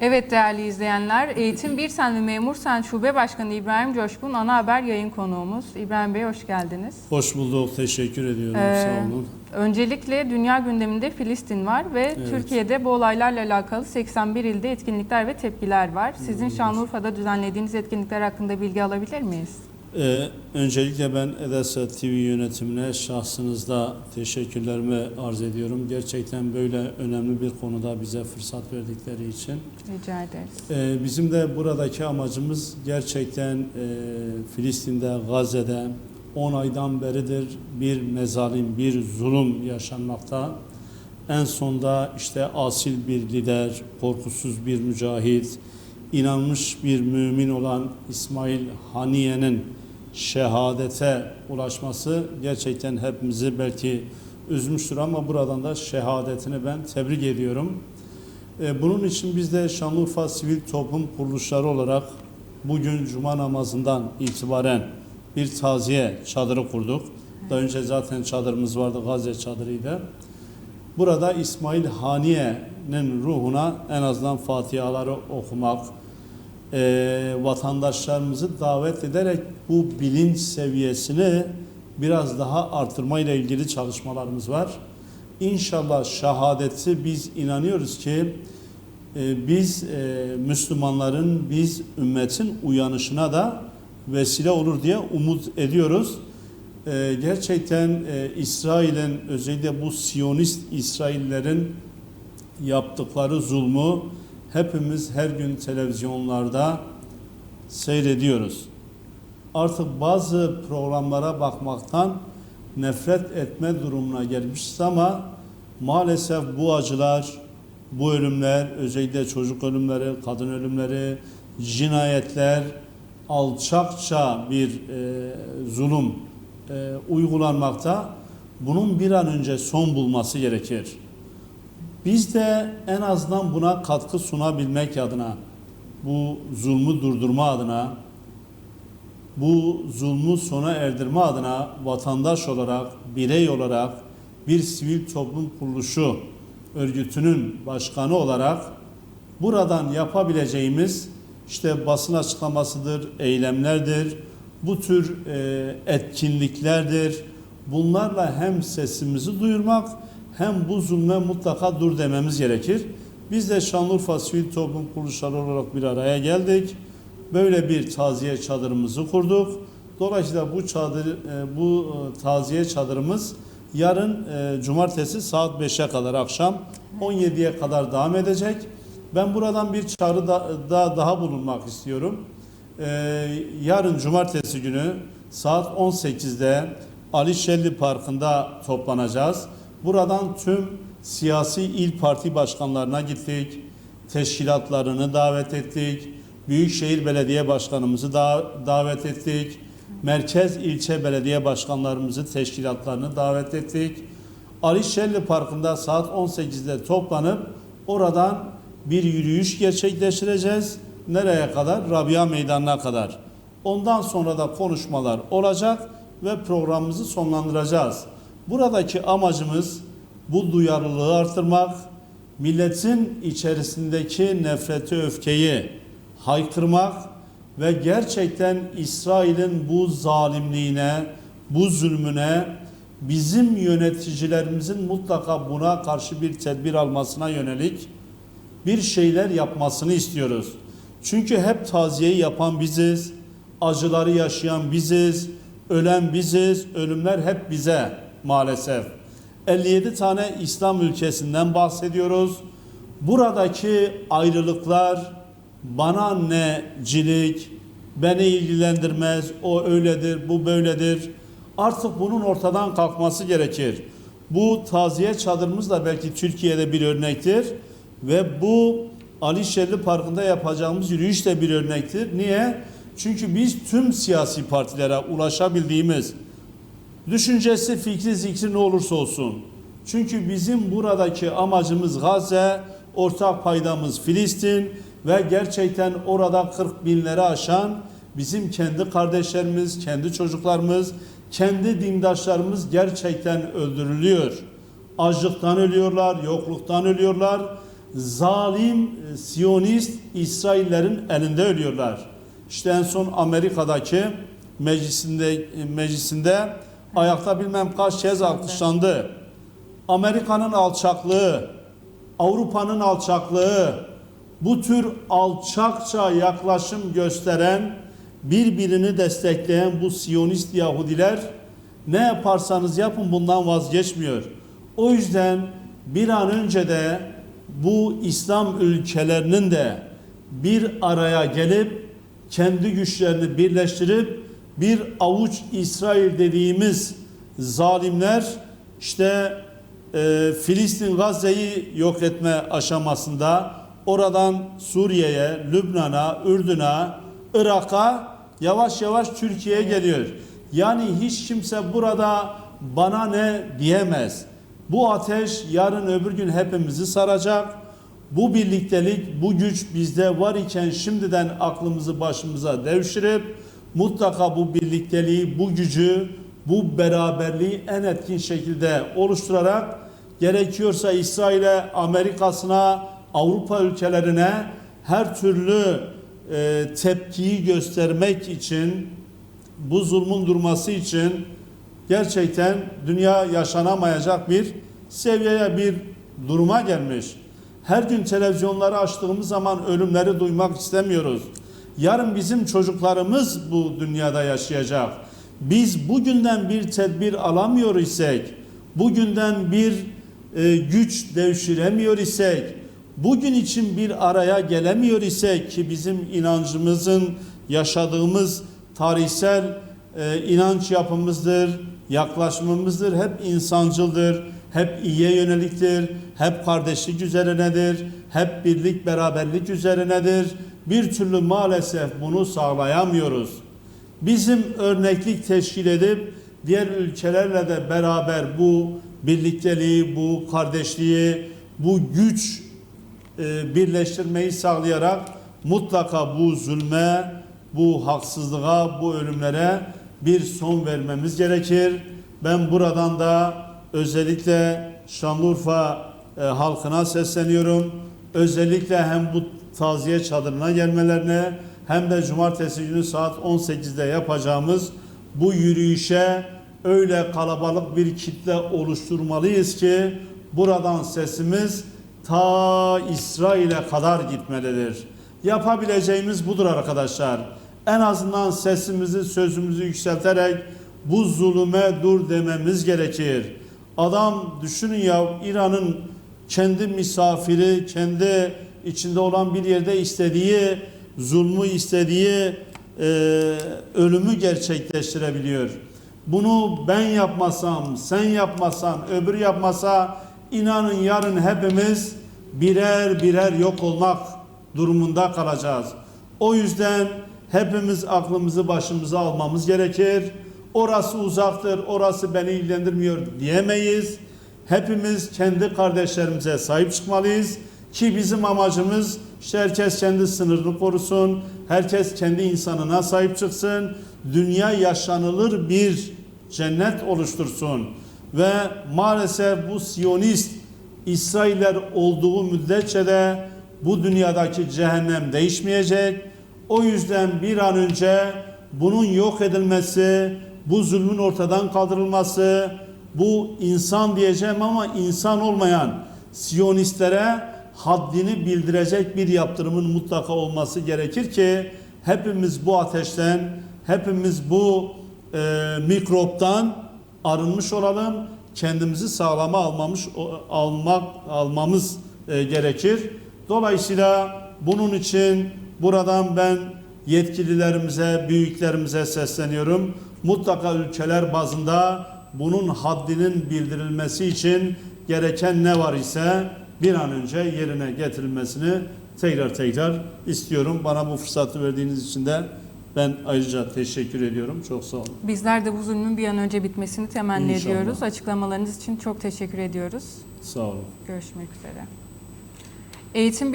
Evet değerli izleyenler, Eğitim Bir Sen ve Memur Sen Şube Başkanı İbrahim Coşkun ana haber yayın konuğumuz. İbrahim Bey hoş geldiniz. Hoş bulduk, teşekkür ediyorum. Ee, Sağ olun. Öncelikle dünya gündeminde Filistin var ve Evet. Türkiye'de bu olaylarla alakalı 81 ilde etkinlikler ve tepkiler var. Sizin Hmm. Şanlıurfa'da düzenlediğiniz etkinlikler hakkında bilgi alabilir miyiz? Ee, öncelikle ben Edesa TV yönetimine şahsınızda teşekkürlerimi arz ediyorum. Gerçekten böyle önemli bir konuda bize fırsat verdikleri için. Rica ederiz. Ee, bizim de buradaki amacımız gerçekten e, Filistin'de, Gazze'de 10 aydan beridir bir mezalim, bir zulüm yaşanmakta. En sonda işte asil bir lider, korkusuz bir mücahit, inanmış bir mümin olan İsmail Haniye'nin şehadete ulaşması gerçekten hepimizi belki üzmüştür ama buradan da şehadetini ben tebrik ediyorum. E, Bunun için biz de Şanlıurfa Sivil Toplum Kuruluşları olarak bugün Cuma namazından itibaren bir taziye çadırı kurduk. Daha önce zaten çadırımız vardı, Gazze çadırıydı. Burada İsmail Haniye'nin ruhuna en azından fatihaları okumak, e, vatandaşlarımızı davet ederek bu bilinç seviyesini biraz daha artırmayla ilgili çalışmalarımız var. İnşallah şehadeti biz inanıyoruz ki e, biz e, Müslümanların, biz ümmetin uyanışına da vesile olur diye umut ediyoruz. E, gerçekten e, İsrail'in özellikle bu Siyonist İsraillerin yaptıkları zulmü hepimiz her gün televizyonlarda seyrediyoruz. Artık bazı programlara bakmaktan nefret etme durumuna gelmişiz ama maalesef bu acılar, bu ölümler, özellikle çocuk ölümleri, kadın ölümleri, cinayetler alçakça bir e, zulüm e, uygulanmakta. Bunun bir an önce son bulması gerekir. Biz de en azından buna katkı sunabilmek adına, bu zulmü durdurma adına, bu zulmü sona erdirme adına vatandaş olarak, birey olarak bir sivil toplum kuruluşu örgütünün başkanı olarak buradan yapabileceğimiz işte basın açıklamasıdır, eylemlerdir, bu tür e, etkinliklerdir. Bunlarla hem sesimizi duyurmak hem bu zulme mutlaka dur dememiz gerekir. Biz de Şanlıurfa Sivil Toplum Kuruluşları olarak bir araya geldik. Böyle bir taziye çadırımızı kurduk. Dolayısıyla bu çadır, e, bu e, taziye çadırımız yarın e, cumartesi saat 5'e kadar akşam 17'ye kadar devam edecek. Ben buradan bir çağrı da, da- daha bulunmak istiyorum. Yarın cumartesi günü saat 18'de Ali Şelli Parkı'nda toplanacağız. Buradan tüm siyasi il parti başkanlarına gittik. Teşkilatlarını davet ettik. Büyükşehir Belediye Başkanımızı da davet ettik. Merkez ilçe belediye başkanlarımızı, teşkilatlarını davet ettik. Ali Şelli Parkı'nda saat 18'de toplanıp oradan bir yürüyüş gerçekleştireceğiz. Nereye kadar? Rabia Meydanı'na kadar. Ondan sonra da konuşmalar olacak ve programımızı sonlandıracağız. Buradaki amacımız bu duyarlılığı artırmak, milletin içerisindeki nefreti, öfkeyi haykırmak ve gerçekten İsrail'in bu zalimliğine, bu zulmüne bizim yöneticilerimizin mutlaka buna karşı bir tedbir almasına yönelik bir şeyler yapmasını istiyoruz. Çünkü hep taziyeyi yapan biziz, acıları yaşayan biziz, ölen biziz, ölümler hep bize maalesef. 57 tane İslam ülkesinden bahsediyoruz. Buradaki ayrılıklar bana ne cilik, beni ilgilendirmez, o öyledir, bu böyledir. Artık bunun ortadan kalkması gerekir. Bu taziye çadırımız da belki Türkiye'de bir örnektir ve bu Ali Şerli Parkı'nda yapacağımız yürüyüş de bir örnektir. Niye? Çünkü biz tüm siyasi partilere ulaşabildiğimiz düşüncesi, fikri, zikri ne olursa olsun. Çünkü bizim buradaki amacımız Gazze, ortak paydamız Filistin ve gerçekten orada 40 binleri aşan bizim kendi kardeşlerimiz, kendi çocuklarımız, kendi dindaşlarımız gerçekten öldürülüyor. Açlıktan ölüyorlar, yokluktan ölüyorlar zalim e, Siyonist İsraillerin elinde ölüyorlar. İşte en son Amerika'daki meclisinde e, meclisinde ayakta bilmem kaç kez alkışlandı. Amerika'nın alçaklığı, Avrupa'nın alçaklığı, bu tür alçakça yaklaşım gösteren, birbirini destekleyen bu Siyonist Yahudiler ne yaparsanız yapın bundan vazgeçmiyor. O yüzden bir an önce de bu İslam ülkelerinin de bir araya gelip kendi güçlerini birleştirip bir avuç İsrail dediğimiz zalimler işte e, Filistin Gazze'yi yok etme aşamasında oradan Suriye'ye, Lübnan'a, Ürdün'e, Irak'a yavaş yavaş Türkiye'ye geliyor. Yani hiç kimse burada bana ne diyemez. Bu ateş yarın öbür gün hepimizi saracak. Bu birliktelik, bu güç bizde var iken şimdiden aklımızı başımıza devşirip mutlaka bu birlikteliği, bu gücü, bu beraberliği en etkin şekilde oluşturarak gerekiyorsa İsrail'e, Amerika'sına, Avrupa ülkelerine her türlü e, tepkiyi göstermek için, bu zulmün durması için gerçekten dünya yaşanamayacak bir seviyeye, bir duruma gelmiş. Her gün televizyonları açtığımız zaman ölümleri duymak istemiyoruz. Yarın bizim çocuklarımız bu dünyada yaşayacak. Biz bugünden bir tedbir alamıyor isek, bugünden bir e, güç devşiremiyor isek, bugün için bir araya gelemiyor isek ki bizim inancımızın yaşadığımız tarihsel e, inanç yapımızdır, yaklaşımımızdır, hep insancıldır, hep iyiye yöneliktir, hep kardeşlik üzerinedir, hep birlik beraberlik üzerinedir. Bir türlü maalesef bunu sağlayamıyoruz. Bizim örneklik teşkil edip diğer ülkelerle de beraber bu birlikteliği, bu kardeşliği, bu güç e, birleştirmeyi sağlayarak mutlaka bu zulme, bu haksızlığa, bu ölümlere bir son vermemiz gerekir. Ben buradan da özellikle Şanlıurfa e, halkına sesleniyorum. Özellikle hem bu taziye çadırına gelmelerine hem de cumartesi günü saat 18'de yapacağımız bu yürüyüşe öyle kalabalık bir kitle oluşturmalıyız ki buradan sesimiz ta İsrail'e kadar gitmelidir. Yapabileceğimiz budur arkadaşlar. En azından sesimizi, sözümüzü yükselterek bu zulüme dur dememiz gerekir. Adam düşünün ya İran'ın kendi misafiri, kendi içinde olan bir yerde istediği zulmü, istediği e, ölümü gerçekleştirebiliyor. Bunu ben yapmasam, sen yapmasan, öbürü yapmasa inanın yarın hepimiz birer birer yok olmak durumunda kalacağız. O yüzden hepimiz aklımızı başımıza almamız gerekir. Orası uzaktır, orası beni ilgilendirmiyor diyemeyiz. Hepimiz kendi kardeşlerimize sahip çıkmalıyız ki bizim amacımız işte herkes kendi sınırını korusun, herkes kendi insanına sahip çıksın, dünya yaşanılır bir cennet oluştursun ve maalesef bu Siyonist İsrailler olduğu müddetçe de bu dünyadaki cehennem değişmeyecek. O yüzden bir an önce bunun yok edilmesi, bu zulmün ortadan kaldırılması, bu insan diyeceğim ama insan olmayan Siyonistlere haddini bildirecek bir yaptırımın mutlaka olması gerekir ki hepimiz bu ateşten, hepimiz bu e, mikroptan arınmış olalım. Kendimizi sağlama almamış almak almamız e, gerekir. Dolayısıyla bunun için buradan ben yetkililerimize, büyüklerimize sesleniyorum. Mutlaka ülkeler bazında bunun haddinin bildirilmesi için gereken ne var ise bir an önce yerine getirilmesini tekrar tekrar istiyorum. Bana bu fırsatı verdiğiniz için de ben ayrıca teşekkür ediyorum. Çok sağ olun. Bizler de bu zulmün bir an önce bitmesini temenni İnşallah. ediyoruz. Açıklamalarınız için çok teşekkür ediyoruz. Sağ olun. Görüşmek üzere. Eğitim